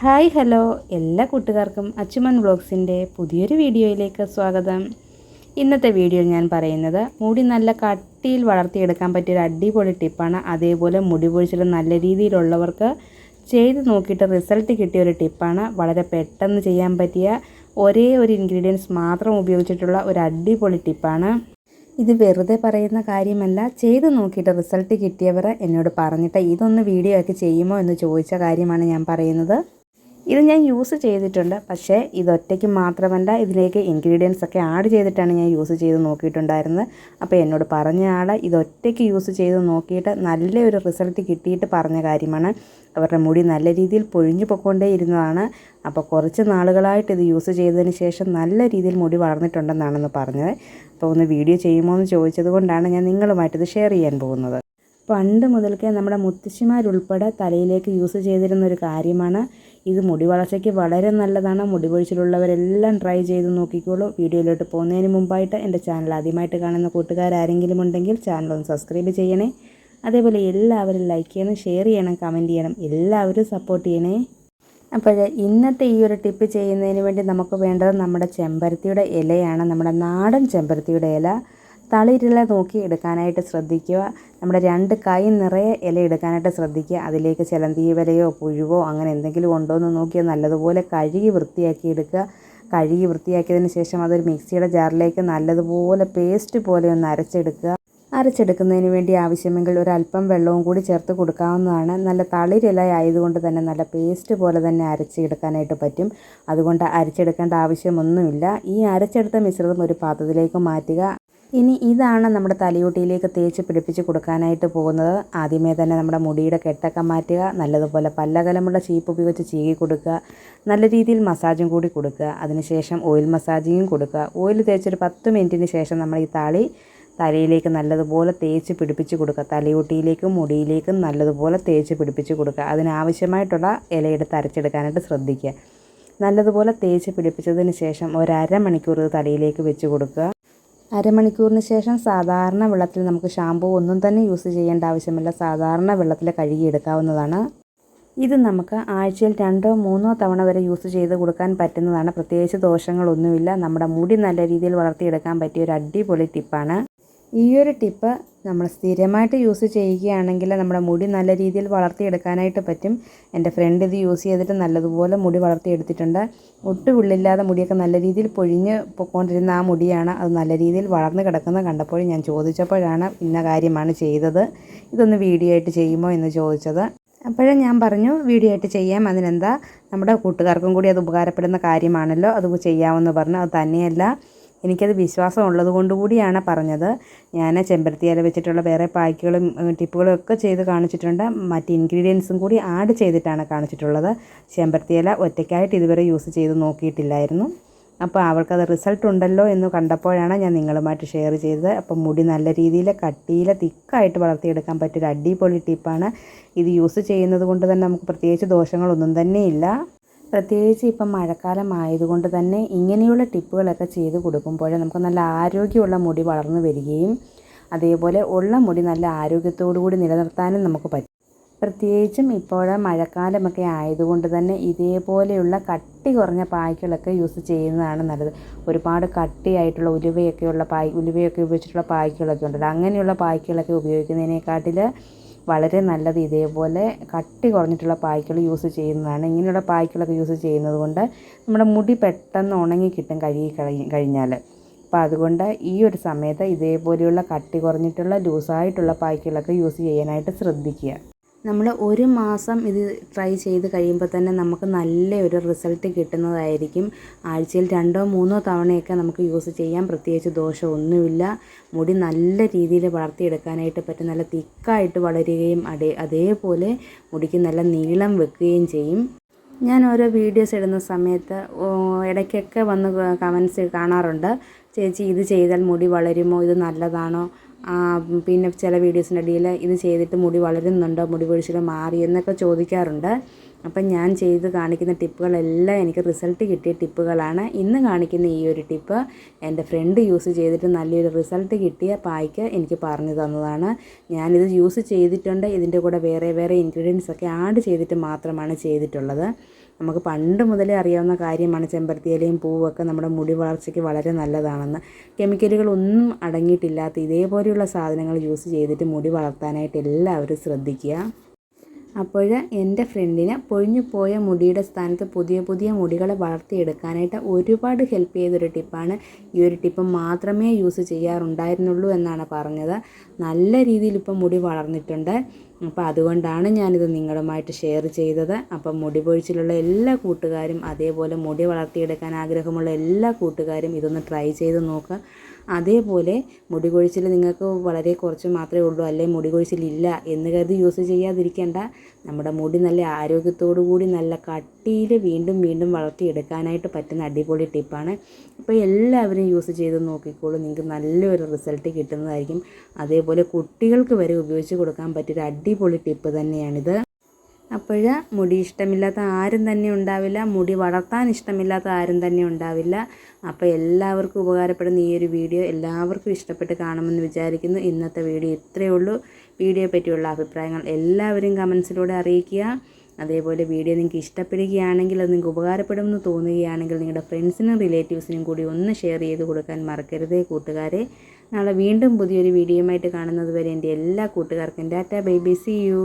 Hi hello. എല്ലാ കൂട്ടുകാർക്കും അച്ചുമൻ വ്ളോഗ്സിന്റെ പുതിയൊരു വീഡിയോയിലേക്ക് സ്വാഗതം. ഇന്നത്തെ വീഡിയോയിൽ ഞാൻ പറയുന്നത് മുടി നല്ല കട്ടിയിൽ വളർത്തിയെടുക്കാൻ പറ്റിയൊരു അടിപൊളി ടിപ്പാണ്. അതേപോലെ മുടി പൊഴിച്ചിൽ നല്ല രീതിയിലുള്ളവർക്ക് ചെയ്ത് നോക്കിയിട്ട് റിസൾട്ട് കിട്ടിയ ഒരു ടിപ്പാണ്. വളരെ പെട്ടെന്ന് ചെയ്യാൻ പറ്റിയ ഒരേ ഒരു ഇൻഗ്രീഡിയൻസ് മാത്രം ഉപയോഗിച്ചിട്ടുള്ള ഒരു അടിപൊളി ടിപ്പാണ്. ഇത് വെറുതെ പറയുന്ന കാര്യമല്ല. ചെയ്ത് നോക്കിയിട്ട് റിസൾട്ട് കിട്ടിയവർ എന്നോട് പറഞ്ഞിട്ട് ഇതൊന്ന് വീഡിയോ ആക്കി ചെയ്യുമോ എന്ന് ചോദിച്ച കാര്യമാണ് ഞാൻ പറയുന്നത്. ഇത് ഞാൻ യൂസ് ചെയ്തിട്ടുണ്ട്. പക്ഷേ ഇതൊറ്റയ്ക്ക് മാത്രമല്ല ഇതിലേക്ക് ഇൻഗ്രീഡിയൻസ് ഒക്കെ ആഡ് ചെയ്തിട്ടാണ് ഞാൻ യൂസ് ചെയ്ത് നോക്കിയിട്ടുണ്ടായിരുന്നത്. അപ്പോൾ എന്നോട് പറഞ്ഞ ആൾ ഇതൊറ്റയ്ക്ക് യൂസ് ചെയ്ത് നോക്കിയിട്ട് നല്ലൊരു റിസൾട്ട് കിട്ടിയിട്ട് പറഞ്ഞ കാര്യമാണ്. അവരുടെ മുടി നല്ല രീതിയിൽ പൊഴിഞ്ഞു പൊക്കൊണ്ടേ ഇരുന്നതാണ്. അപ്പോൾ കുറച്ച് നാളുകളായിട്ട് ഇത് യൂസ് ചെയ്തതിന് ശേഷം നല്ല രീതിയിൽ മുടി വളർന്നിട്ടുണ്ടെന്നാണെന്ന് പറഞ്ഞത്. അപ്പോൾ ഒന്ന് വീഡിയോ ചെയ്യുമോ എന്ന് ചോദിച്ചത് കൊണ്ടാണ് ഞാൻ നിങ്ങളുമായിട്ട് ഇത് ഷെയർ ചെയ്യാൻ പോകുന്നത്. പണ്ട് മുതൽക്കേ നമ്മുടെ മുത്തശ്ശിമാരുൾപ്പെടെ തലയിലേക്ക് യൂസ് ചെയ്തിരുന്ന ഒരു കാര്യമാണ് ഇത് മുടി വളർച്ചയ്ക്ക് വളരെ നല്ലതാണ്. മുടി പൊഴിച്ചിലുള്ളവരെല്ലാം ട്രൈ ചെയ്ത് നോക്കിക്കോളൂ. വീഡിയോയിലോട്ട് പോകുന്നതിന് മുമ്പായിട്ട് എന്റെ ചാനൽ ആദ്യമായിട്ട് കാണുന്ന കൂട്ടുകാരാരെങ്കിലും ഉണ്ടെങ്കിൽ ചാനൽ ഒന്ന് സബ്സ്ക്രൈബ് ചെയ്യണേ. അതേപോലെ എല്ലാവരും ലൈക്ക് ചെയ്യണം ഷെയർ ചെയ്യണം കമന്റ് ചെയ്യണം. എല്ലാവരും സപ്പോർട്ട് ചെയ്യണേ. അപ്പോൾ ഇന്നത്തെ ഈ ഒരു ടിപ്പ് ചെയ്യുന്നതിന് വേണ്ടി നമുക്ക് വേണ്ടത് നമ്മുടെ ചെമ്പരത്തിയുടെ ഇലയാണ്. നമ്മുടെ നാടൻ ചെമ്പരത്തിയുടെ ഇല. തളിരില നോക്കി എടുക്കാനായിട്ട് ശ്രദ്ധിക്കുക. നമ്മുടെ രണ്ട് കൈ നിറയെ ഇല എടുക്കാനായിട്ട് ശ്രദ്ധിക്കുക. അതിലേക്ക് ചിലന്തീവലയോ പുഴുവോ അങ്ങനെ എന്തെങ്കിലും ഉണ്ടോ എന്ന് നോക്കി നല്ലതുപോലെ കഴുകി വൃത്തിയാക്കി എടുക്കുക. കഴുകി വൃത്തിയാക്കിയതിന് ശേഷം അതൊരു മിക്സിയുടെ ജാറിലേക്ക് നല്ലതുപോലെ പേസ്റ്റ് പോലെ ഒന്ന് അരച്ചെടുക്കുക. അരച്ചെടുക്കുന്നതിന് വേണ്ടി ആവശ്യമെങ്കിൽ ഒരല്പം വെള്ളവും കൂടി ചേർത്ത് കൊടുക്കാവുന്നതാണ്. നല്ല തളിരില ആയതുകൊണ്ട് തന്നെ നല്ല പേസ്റ്റ് പോലെ തന്നെ അരച്ചെടുക്കാനായിട്ട് പറ്റും. അതുകൊണ്ട് അരച്ചെടുക്കേണ്ട ആവശ്യമൊന്നുമില്ല. ഈ അരച്ചെടുത്ത മിശ്രിതം ഒരു പാത്രത്തിലേക്ക് മാറ്റുക. ഇനി ഇതാണ് നമ്മുടെ തലയോട്ടിയിലേക്ക് തേച്ച് പിടിപ്പിച്ച് കൊടുക്കാനായിട്ട് പോകുന്നത്. ആദ്യമേ തന്നെ നമ്മുടെ മുടിയുടെ കെട്ടൊക്കെ മാറ്റുക നല്ലതുപോലെ പല്ലകലമുള്ള ചീപ്പ് ഉപയോഗിച്ച് ചീകി കൊടുക്കുക നല്ല രീതിയിൽ മസാജും കൂടി കൊടുക്കുക അതിനുശേഷം ഓയിൽ മസാജിങ്ങും കൊടുക്കുക. ഓയിൽ തേച്ചൊരു പത്ത് മിനിറ്റിന് ശേഷം നമ്മൾ ഈ താളി തലയിലേക്ക് നല്ലതുപോലെ തേച്ച് പിടിപ്പിച്ച് കൊടുക്കുക. തലയോട്ടിയിലേക്കും മുടിയിലേക്കും നല്ലതുപോലെ തേച്ച് പിടിപ്പിച്ച് കൊടുക്കുക. അതിനാവശ്യമായിട്ടുള്ള ഇലയെടുത്ത് അരച്ചെടുക്കാനായിട്ട് ശ്രദ്ധിക്കുക. നല്ലതുപോലെ തേച്ച് പിടിപ്പിച്ചതിന് ശേഷം ഒരു അരമണിക്കൂർ തലയിലേക്ക് വെച്ച് കൊടുക്കുക. അരമണിക്കൂറിന് ശേഷം സാധാരണ വെള്ളത്തിൽ നമുക്ക് ഷാമ്പൂ ഒന്നും തന്നെ യൂസ് ചെയ്യേണ്ട ആവശ്യമില്ല. സാധാരണ വെള്ളത്തിൽ കഴുകിയെടുക്കാവുന്നതാണ് ഇത് നമുക്ക് ആഴ്ചയിൽ രണ്ടോ മൂന്നോ തവണ വരെ യൂസ് ചെയ്ത് കൊടുക്കാൻ പറ്റുന്നതാണ്. പ്രത്യേകിച്ച് ദോഷങ്ങളൊന്നുമില്ല. നമ്മുടെ മുടി നല്ല രീതിയിൽ വളർത്തിയെടുക്കാൻ പറ്റിയ ഒരു അടിപൊളി ടിപ്പാണ്. ഈ ഒരു ടിപ്പ് നമ്മൾ സ്ഥിരമായിട്ട് യൂസ് ചെയ്യുകയാണെങ്കിൽ നമ്മുടെ മുടി നല്ല രീതിയിൽ വളർത്തിയെടുക്കാനായിട്ട് പറ്റും. എന്റെ ഫ്രണ്ട് ഇത് യൂസ് ചെയ്തിട്ട് നല്ലതുപോലെ മുടി വളർത്തിയെടുത്തിട്ടുണ്ട്. ഒട്ടുവിള്ളില്ലാതെ മുടിയൊക്കെ നല്ല രീതിയിൽ പൊഴിഞ്ഞ് പൊക്കോണ്ടിരുന്ന ആ മുടിയാണ്. അത് നല്ല രീതിയിൽ വളർന്നു കിടക്കുന്നത് കണ്ടപ്പോൾ ഞാൻ ചോദിച്ചപ്പോഴാണ് ഇന്ന കാര്യമാണ് ചെയ്തത്. ഇതൊന്ന് വീഡിയോ ആയിട്ട് ചെയ്യുമോ എന്ന് ചോദിച്ചത്. അപ്പോഴേ ഞാൻ പറഞ്ഞു വീഡിയോ ആയിട്ട് ചെയ്യാം. അതിനെന്താ? നമ്മുടെ കൂട്ടുകാർക്കും കൂടി അത് ഉപകാരപ്പെടുന്ന കാര്യമാണല്ലോ. അത് ചെയ്യാമെന്ന് പറഞ്ഞു. അത് തന്നെയല്ല. എനിക്കത് വിശ്വാസം ഉള്ളത് കൊണ്ട് കൂടിയാണ് പറഞ്ഞത്. ഞാൻ ചെമ്പരത്തി ഇല വെച്ചിട്ടുള്ള വേറെ പായ്ക്കുകളും ടിപ്പുകളും ഒക്കെ ചെയ്ത് കാണിച്ചിട്ടുണ്ട്. മറ്റ് ഇൻഗ്രീഡിയൻസും കൂടി ആഡ് ചെയ്തിട്ടാണ് കാണിച്ചിട്ടുള്ളത്. ചെമ്പരത്തി ഇല ഒറ്റയ്ക്കായിട്ട് ഇതുവരെ യൂസ് ചെയ്ത് നോക്കിയിട്ടില്ലായിരുന്നു. അപ്പോൾ അവൾക്കത് റിസൾട്ട് ഉണ്ടല്ലോ എന്ന് കണ്ടപ്പോഴാണ് ഞാൻ നിങ്ങളുമായിട്ട് ഷെയർ ചെയ്തത്. അപ്പോൾ മുടി നല്ല രീതിയിൽ കട്ടിയിൽ തിക്കായിട്ട് വളർത്തിയെടുക്കാൻ പറ്റിയൊരു അടിപൊളി ടിപ്പാണ്. ഇത് യൂസ് ചെയ്യുന്നത് കൊണ്ട് തന്നെ നമുക്ക് പ്രത്യേകിച്ച് ദോഷങ്ങളൊന്നും തന്നെയില്ല. പ്രത്യേകിച്ച് ഇപ്പം മഴക്കാലം ആയതുകൊണ്ട് തന്നെ ഇങ്ങനെയുള്ള ടിപ്പുകളൊക്കെ ചെയ്ത് കൊടുക്കുമ്പോൾ നമുക്ക് നല്ല ആരോഗ്യമുള്ള മുടി വളർന്നു വരികയും അതേപോലെ ഉള്ള മുടി നല്ല ആരോഗ്യത്തോടു കൂടി നിലനിർത്താനും നമുക്ക് പറ്റും. പ്രത്യേകിച്ചും ഇപ്പോൾ മഴക്കാലമൊക്കെ ആയതുകൊണ്ട് തന്നെ ഇതേപോലെയുള്ള കട്ടി കുറഞ്ഞ പായ്ക്കളൊക്കെ യൂസ് ചെയ്യുന്നതാണ് നല്ലത്. ഒരുപാട് കട്ടിയായിട്ടുള്ള ഉലുവയൊക്കെയുള്ള പായ് ഉലുവയൊക്കെ ഉപയോഗിച്ചിട്ടുള്ള പായ്ക്കളൊക്കെ ഉണ്ടല്ലോ. അങ്ങനെയുള്ള പായ്ക്കളൊക്കെ ഉപയോഗിക്കുന്നതിനെക്കാട്ടിൽ വളരെ നല്ലത് ഇതേപോലെ കട്ടി കുറഞ്ഞിട്ടുള്ള പായ്ക്കൾ യൂസ് ചെയ്യുന്നതാണ്. ഇങ്ങനെയുള്ള പായ്ക്കളൊക്കെ യൂസ് ചെയ്യുന്നത് കൊണ്ട് നമ്മുടെ മുടി പെട്ടെന്ന് ഉണങ്ങി കിട്ടും കഴുകി കഴിഞ്ഞാൽ. അപ്പോൾ അതുകൊണ്ട് ഈ ഒരു സമയത്ത് ഇതേപോലെയുള്ള കട്ടി കുറഞ്ഞിട്ടുള്ള ലൂസായിട്ടുള്ള പായ്ക്കളൊക്കെ യൂസ് ചെയ്യാനായിട്ട് ശ്രദ്ധിക്കുക. നമ്മൾ ഒരു മാസം ഇത് ട്രൈ ചെയ്ത് കഴിയുമ്പോൾ തന്നെ നമുക്ക് നല്ല ഒരു റിസൾട്ട് കിട്ടുന്നതായിരിക്കും. ആഴ്ചയിൽ രണ്ടോ മൂന്നോ തവണയൊക്കെ നമുക്ക് യൂസ് ചെയ്യാം. പ്രത്യേകിച്ച് ദോഷമൊന്നുമില്ല. മുടി നല്ല രീതിയിൽ വളർത്തിയെടുക്കാനായിട്ട് പറ്റും. നല്ല തിക്കായിട്ട് വളരുകയും അതേ അതേപോലെ മുടിക്ക് നല്ല നീളം വെക്കുകയും ചെയ്യും. ഞാൻ ഓരോ വീഡിയോസ് ഇടുന്ന സമയത്ത് ഇടയ്ക്കൊക്കെ വന്ന് കമൻസ് കാണാറുണ്ട്. ചേച്ചി ഇത് ചെയ്താൽ മുടി വളരുമോ? ഇത് നല്ലതാണോ? പിന്നെ ചില വീഡിയോസിന്റെ ഇടയിൽ ഇത് ചെയ്തിട്ട് മുടി വളരുന്നുണ്ടോ മുടി പൊഴിച്ചിൽ മാറി എന്നൊക്കെ ചോദിക്കാറുണ്ട്. അപ്പം ഞാൻ ചെയ്ത് കാണിക്കുന്ന ടിപ്പുകളെല്ലാം എനിക്ക് റിസൾട്ട് കിട്ടിയ ടിപ്പുകളാണ്. ഇന്ന് കാണിക്കുന്ന ഈ ഒരു ടിപ്പ് എന്റെ ഫ്രണ്ട് യൂസ് ചെയ്തിട്ട് നല്ലൊരു റിസൾട്ട് കിട്ടിയ പായ്ക്ക് എനിക്ക് പറഞ്ഞു തന്നതാണ്. ഞാനിത് യൂസ് ചെയ്തിട്ടുണ്ട്. ഇതിന്റെ കൂടെ വേറെ വേറെ ഇൻഗ്രീഡിയൻസ് ഒക്കെ ആഡ് ചെയ്തിട്ട് മാത്രമാണ് ചെയ്തിട്ടുള്ളത്. നമുക്ക് പണ്ട് മുതലേ അറിയാവുന്ന കാര്യമാണ് ചെമ്പരത്തി ഇലയും പൂവൊക്കെ നമ്മുടെ മുടി വളർച്ചയ്ക്ക് വളരെ നല്ലതാണെന്ന്. കെമിക്കലുകളൊന്നും അടങ്ങിയിട്ടില്ലാത്ത ഇതേപോലെയുള്ള സാധനങ്ങൾ യൂസ് ചെയ്തിട്ട് മുടി വളർത്താനായിട്ട് എല്ലാവരും ശ്രദ്ധിക്കുക. അപ്പോൾ എന്റെ ഫ്രണ്ടിന് പൊഴിഞ്ഞു പോയ മുടിയുടെ സ്ഥാനത്ത് പുതിയ പുതിയ മുടികളെ വളർത്തിയെടുക്കാനായിട്ട് ഒരുപാട് ഹെൽപ്പ് ചെയ്തൊരു ടിപ്പാണ് ഈ ഒരു ടിപ്പ് മാത്രമേ യൂസ് ചെയ്യാറുണ്ടായിരുന്നുള്ളൂ എന്നാണ് പറഞ്ഞത്. നല്ല രീതിയിൽ ഇപ്പം മുടി വളർന്നിട്ടുണ്ട്. അപ്പോൾ അതുകൊണ്ടാണ് ഞാനിത് നിങ്ങളുമായിട്ട് ഷെയർ ചെയ്തത്. അപ്പം മുടി പൊഴിച്ചിലുള്ള എല്ലാ കൂട്ടുകാരും അതേപോലെ മുടി വളർത്തിയെടുക്കാൻ ആഗ്രഹമുള്ള എല്ലാ കൂട്ടുകാരും ഇതൊന്ന് ട്രൈ ചെയ്ത് നോക്കുക അതേപോലെ മുടി കൊഴിച്ചിൽ നിങ്ങൾക്ക് വളരെ കുറച്ച് മാത്രമേ ഉള്ളൂ അല്ലെങ്കിൽ മുടി കൊഴിച്ചിലില്ല എന്ന് കരുതി യൂസ് ചെയ്യാതിരിക്കേണ്ട. നമ്മുടെ മുടി നല്ല ആരോഗ്യത്തോടു കൂടി നല്ല കട്ടിയിൽ വീണ്ടും വീണ്ടും വളർത്തിയെടുക്കാനായിട്ട് പറ്റുന്ന അടിപൊളി ടിപ്പാണ് അപ്പോൾ എല്ലാവരും യൂസ് ചെയ്ത് നോക്കിക്കോളൂ നിങ്ങൾക്ക് നല്ലൊരു റിസൾട്ട് കിട്ടുന്നതായിരിക്കും. അതേപോലെ കുട്ടികൾക്ക് വരെ ഉപയോഗിച്ച് കൊടുക്കാൻ പറ്റിയൊരു അടിപൊളി ടിപ്പ് തന്നെയാണിത്. അപ്പോൾ മുടി ഇഷ്ടമില്ലാത്ത ആരും തന്നെ ഉണ്ടാവില്ല. മുടി വളർത്താൻ ഇഷ്ടമില്ലാത്ത ആരും തന്നെ ഉണ്ടാവില്ല. അപ്പോൾ എല്ലാവർക്കും ഉപകാരപ്പെടുന്ന ഈ ഒരു വീഡിയോ എല്ലാവർക്കും ഇഷ്ടപ്പെട്ട് കാണുമെന്ന് വിചാരിക്കുന്നു. ഇന്നത്തെ വീഡിയോ ഇത്രയേ ഉള്ളൂ. വീഡിയോയെ പറ്റിയുള്ള അഭിപ്രായങ്ങൾ എല്ലാവരും കമൻസിലൂടെ അറിയിക്കുക. അതേപോലെ വീഡിയോ നിങ്ങൾക്ക് ഇഷ്ടപ്പെടുകയാണെങ്കിൽ അത് നിങ്ങൾക്ക് ഉപകാരപ്പെടുമെന്ന് തോന്നുകയാണെങ്കിൽ നിങ്ങളുടെ ഫ്രണ്ട്സിനും റിലേറ്റീവ്സിനും കൂടി ഒന്ന് ഷെയർ ചെയ്ത് കൊടുക്കാൻ മറക്കരുതേ കൂട്ടുകാരെ. നാളെ വീണ്ടും പുതിയൊരു വീഡിയോയുമായിട്ട് കാണുന്നത് വരെ എന്റെ എല്ലാ കൂട്ടുകാർക്കും tata bye bye see you